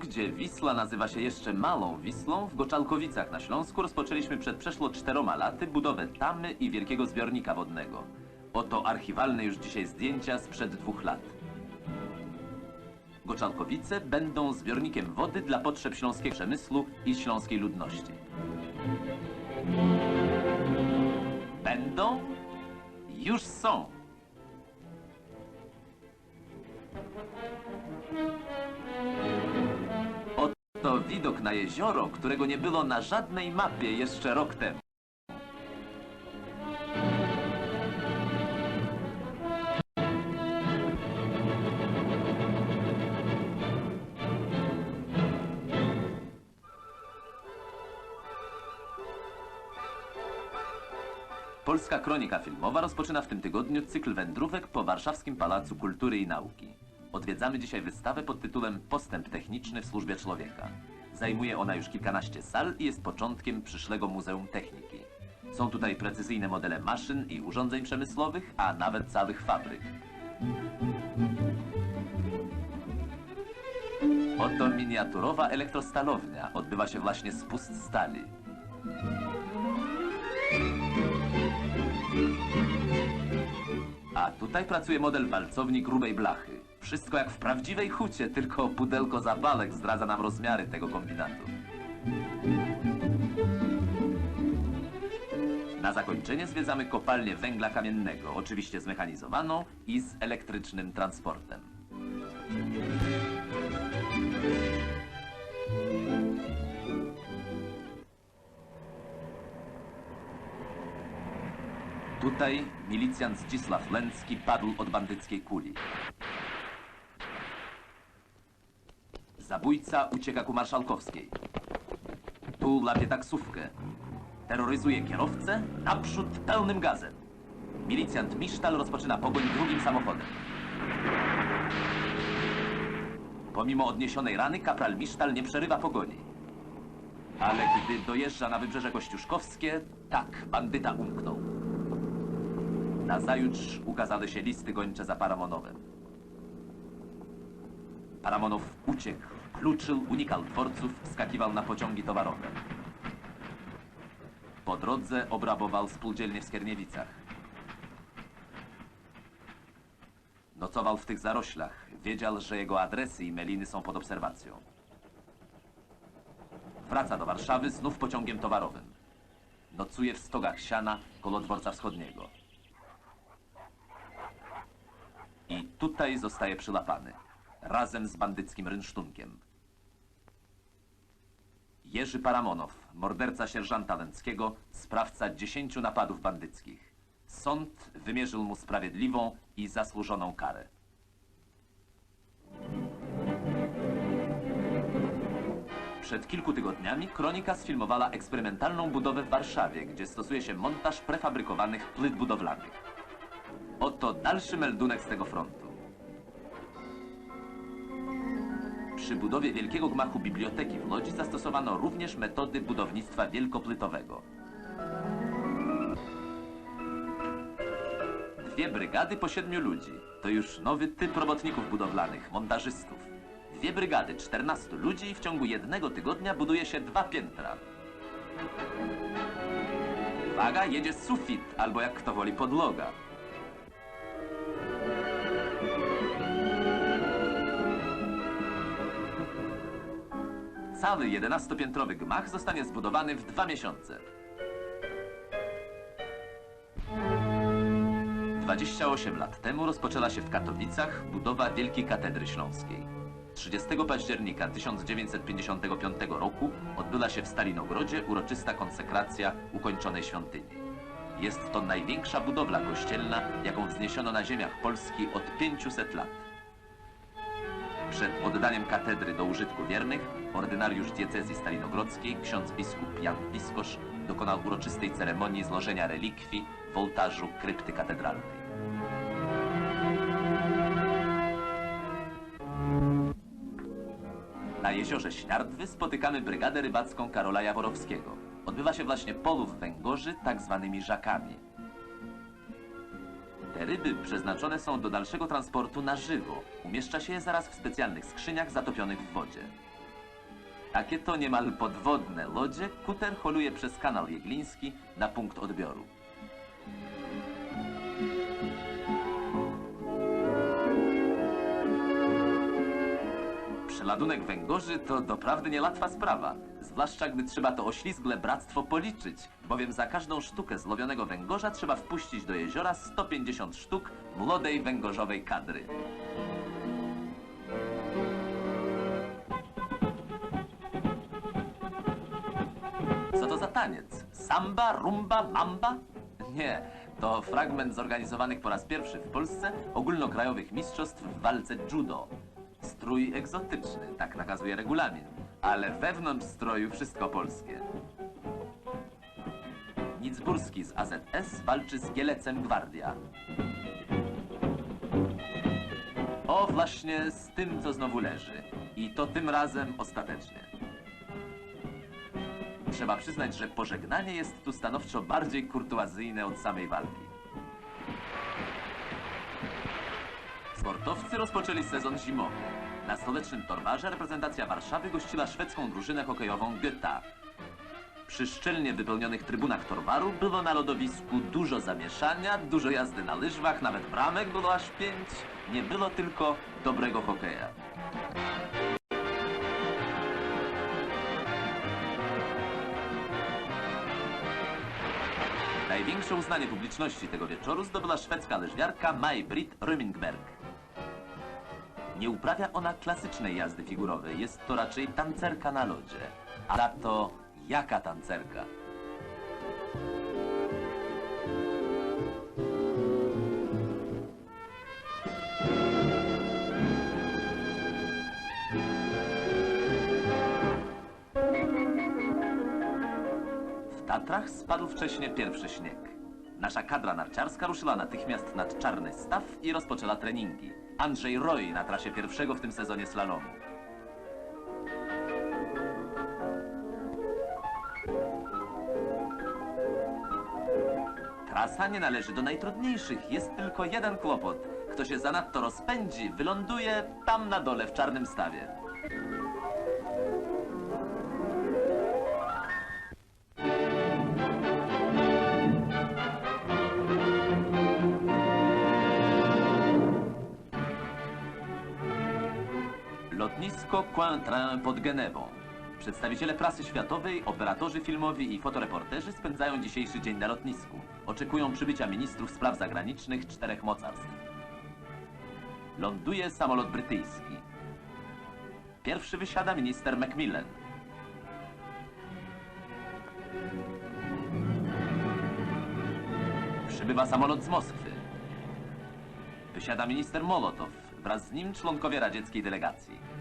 Gdzie Wisła nazywa się jeszcze Malą Wisłą, w Goczalkowicach na Śląsku rozpoczęliśmy przed przeszło czteroma laty budowę tamy i wielkiego zbiornika wodnego. Oto archiwalne już dzisiaj zdjęcia sprzed dwóch lat. Goczalkowice będą zbiornikiem wody dla potrzeb śląskiego przemysłu i śląskiej ludności. Będą? Już są. Oto widok na jezioro, którego nie było na żadnej mapie jeszcze rok temu. Polska Kronika Filmowa rozpoczyna w tym tygodniu cykl wędrówek po Warszawskim Pałacu Kultury i Nauki. Odwiedzamy dzisiaj wystawę pod tytułem Postęp techniczny w służbie człowieka. Zajmuje ona już kilkanaście sal i jest początkiem przyszłego Muzeum Techniki. Są tutaj precyzyjne modele maszyn i urządzeń przemysłowych, a nawet całych fabryk. Oto miniaturowa elektrostalownia. Odbywa się właśnie spust stali. A tutaj pracuje model walcowni grubej blachy. Wszystko jak w prawdziwej hucie, tylko pudełko zapalek zdradza nam rozmiary tego kombinatu. Na zakończenie zwiedzamy kopalnię węgla kamiennego, oczywiście zmechanizowaną i z elektrycznym transportem. Tutaj milicjant Zdzisław Lęcki padł od bandyckiej kuli. Zabójca ucieka ku Marszałkowskiej. Tu łapie taksówkę. Terroryzuje kierowcę naprzód pełnym gazem. Milicjant Misztal rozpoczyna pogoń drugim samochodem. Pomimo odniesionej rany, kapral Misztal nie przerywa pogoni. Ale gdy dojeżdża na wybrzeże Kościuszkowskie, tak, bandyta umknął. Nazajutrz ukazały się listy gończe za Paramonowem. Paramonow uciekł, kluczył, unikał dworców, wskakiwał na pociągi towarowe. Po drodze obrabował spółdzielnię w Skierniewicach. Nocował w tych zaroślach. Wiedział, że jego adresy i meliny są pod obserwacją. Wraca do Warszawy znów pociągiem towarowym. Nocuje w stogach siana koło dworca wschodniego. I tutaj zostaje przylapany. Razem z bandyckim rynsztunkiem. Jerzy Paramonow, morderca sierżanta Łęckiego, sprawca dziesięciu napadów bandyckich. Sąd wymierzył mu sprawiedliwą i zasłużoną karę. Przed kilku tygodniami Kronika sfilmowała eksperymentalną budowę w Warszawie, gdzie stosuje się montaż prefabrykowanych płyt budowlanych. Oto dalszy meldunek z tego frontu. Przy budowie wielkiego gmachu biblioteki w Łodzi zastosowano również metody budownictwa wielkoplytowego. Dwie brygady po siedmiu ludzi. To już nowy typ robotników budowlanych, montażystów. Dwie brygady, 14 ludzi i w ciągu jednego tygodnia buduje się dwa piętra. Uwaga, jedzie sufit, albo jak kto woli podloga. Cały 11-piętrowy gmach zostanie zbudowany w dwa miesiące. 28 lat temu rozpoczęła się w Katowicach budowa Wielkiej Katedry Śląskiej. 30 października 1955 roku odbyła się w Stalinogrodzie uroczysta konsekracja ukończonej świątyni. Jest to największa budowla kościelna, jaką wzniesiono na ziemiach Polski od 500 lat. Przed oddaniem katedry do użytku wiernych, ordynariusz diecezji stalinogrodzkiej, ksiądz biskup Jan Piskosz, dokonał uroczystej ceremonii złożenia relikwii w ołtarzu krypty katedralnej. Na jeziorze Śniardwy spotykamy brygadę rybacką Karola Jaworowskiego. Odbywa się właśnie połów węgorzy tak zwanymi żakami. Ryby przeznaczone są do dalszego transportu na żywo. Umieszcza się je zaraz w specjalnych skrzyniach zatopionych w wodzie. Takie to niemal podwodne lodzie kuter holuje przez kanał Jegliński na punkt odbioru. Przeladunek węgorzy to doprawdy niełatwa sprawa, zwłaszcza gdy trzeba to oślizgle bractwo policzyć, bowiem za każdą sztukę złowionego węgorza trzeba wpuścić do jeziora 150 sztuk młodej węgorzowej kadry. Co to za taniec? Samba, rumba, mamba? Nie, to fragment zorganizowanych po raz pierwszy w Polsce ogólnokrajowych mistrzostw w walce judo. Strój egzotyczny, tak nakazuje regulamin, ale wewnątrz stroju wszystko polskie. Nicburski z AZS walczy z Gielecem Gwardia. O, właśnie z tym, co znowu leży. I to tym razem ostatecznie. Trzeba przyznać, że pożegnanie jest tu stanowczo bardziej kurtuazyjne od samej walki. Sportowcy rozpoczęli sezon zimowy. Na stołecznym torwarze reprezentacja Warszawy gościła szwedzką drużynę hokejową Göta. Przy szczelnie wypełnionych trybunach torwaru było na lodowisku dużo zamieszania, dużo jazdy na lyżwach, nawet bramek było aż pięć. Nie było tylko dobrego hokeja. Największe uznanie publiczności tego wieczoru zdobyła szwedzka leżwiarka Maj-Britt Römingberg. Nie uprawia ona klasycznej jazdy figurowej, jest to raczej tancerka na lodzie. A to jaka tancerka? W Tatrach spadł wcześniej pierwszy śnieg. Nasza kadra narciarska ruszyła natychmiast nad Czarny Staw i rozpoczęła treningi. Andrzej Roy na trasie pierwszego w tym sezonie slalomu. Trasa nie należy do najtrudniejszych, jest tylko jeden kłopot. Kto się zanadto rozpędzi, wyląduje tam na dole w Czarnym Stawie. Lotnisko Cointrin pod Genewą. Przedstawiciele prasy światowej, operatorzy filmowi i fotoreporterzy spędzają dzisiejszy dzień na lotnisku. Oczekują przybycia ministrów spraw zagranicznych czterech mocarstw. Ląduje samolot brytyjski. Pierwszy wysiada minister Macmillan. Przybywa samolot z Moskwy. Wysiada minister Molotow, wraz z nim członkowie radzieckiej delegacji.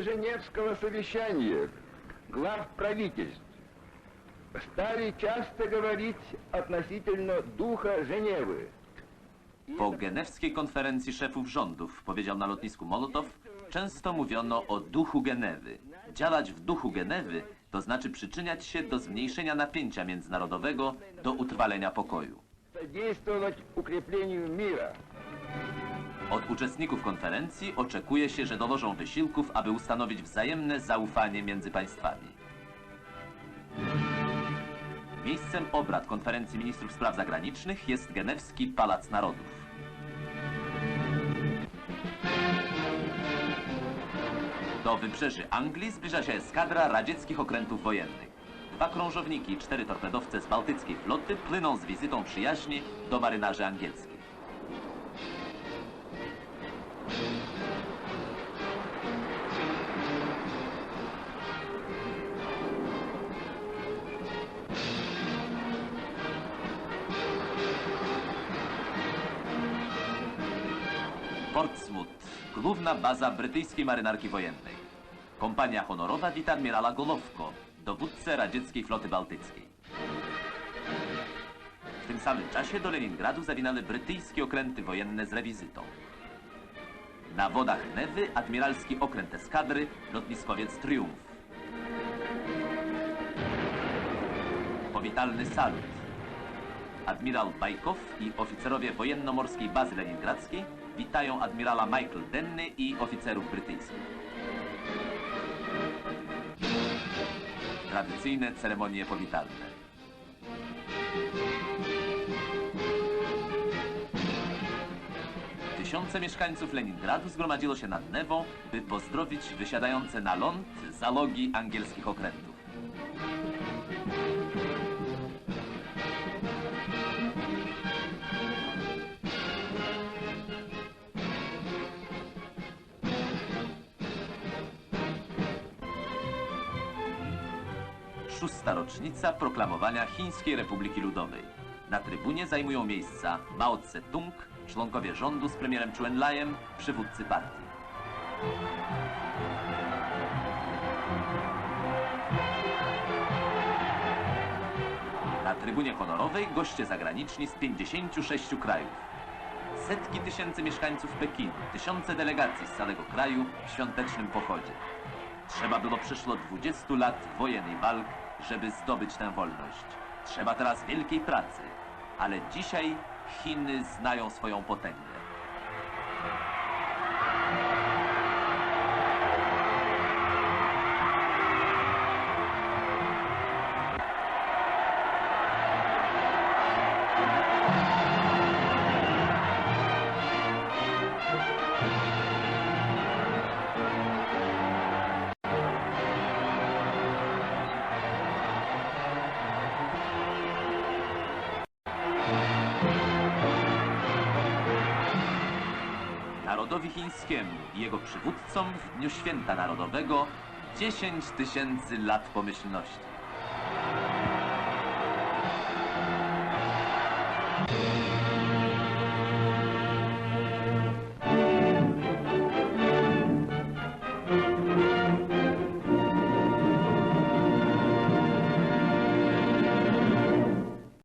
Женевского совещания глав правительств стали часто говорить относительно духа Женевы. Po genewskiej konferencji szefów rządów, powiedział na lotnisku Molotow, często mówiono o duchu Genewy. Działać w duchu Genewy to znaczy przyczyniać się do zmniejszenia napięcia międzynarodowego, do utrwalenia pokoju. Содействовать укреплению мира. Od uczestników konferencji oczekuje się, że dołożą wysiłków, aby ustanowić wzajemne zaufanie między państwami. Miejscem obrad konferencji ministrów spraw zagranicznych jest genewski Pałac Narodów. Do wybrzeży Anglii zbliża się eskadra radzieckich okrętów wojennych. Dwa krążowniki i cztery torpedowce z bałtyckiej floty płyną z wizytą przyjaźni do marynarzy angielskich. Portsmouth, główna baza brytyjskiej marynarki wojennej. Kompania honorowa wita admirala Golowko, dowódcę radzieckiej floty bałtyckiej. W tym samym czasie do Leningradu zawinęły brytyjskie okręty wojenne z rewizytą. Na wodach Newy admiralski okręt eskadry, lotniskowiec Triumf. Powitalny salut. Admirał Bajkow i oficerowie wojenno-morskiej bazy leningradzkiej witają admirala Michael Denny i oficerów brytyjskich. Tradycyjne ceremonie powitalne. Tysiące mieszkańców Leningradu zgromadziło się nad Newą, by pozdrowić wysiadające na ląd zalogi angielskich okrętów. Szósta rocznica proklamowania Chińskiej Republiki Ludowej. Na trybunie zajmują miejsca Mao Tse-tung, członkowie rządu z premierem Chuen Lajem, przywódcy partii. Na trybunie honorowej goście zagraniczni z 56 krajów. Setki tysięcy mieszkańców Pekinu, tysiące delegacji z całego kraju w świątecznym pochodzie. Trzeba było przeszło 20 lat wojen i walk, żeby zdobyć tę wolność. Trzeba teraz wielkiej pracy, ale dzisiaj Chiny znają swoją potęgę. królowi chińskiemu i jego przywódcom w Dniu Święta Narodowego 10 tysięcy lat pomyślności.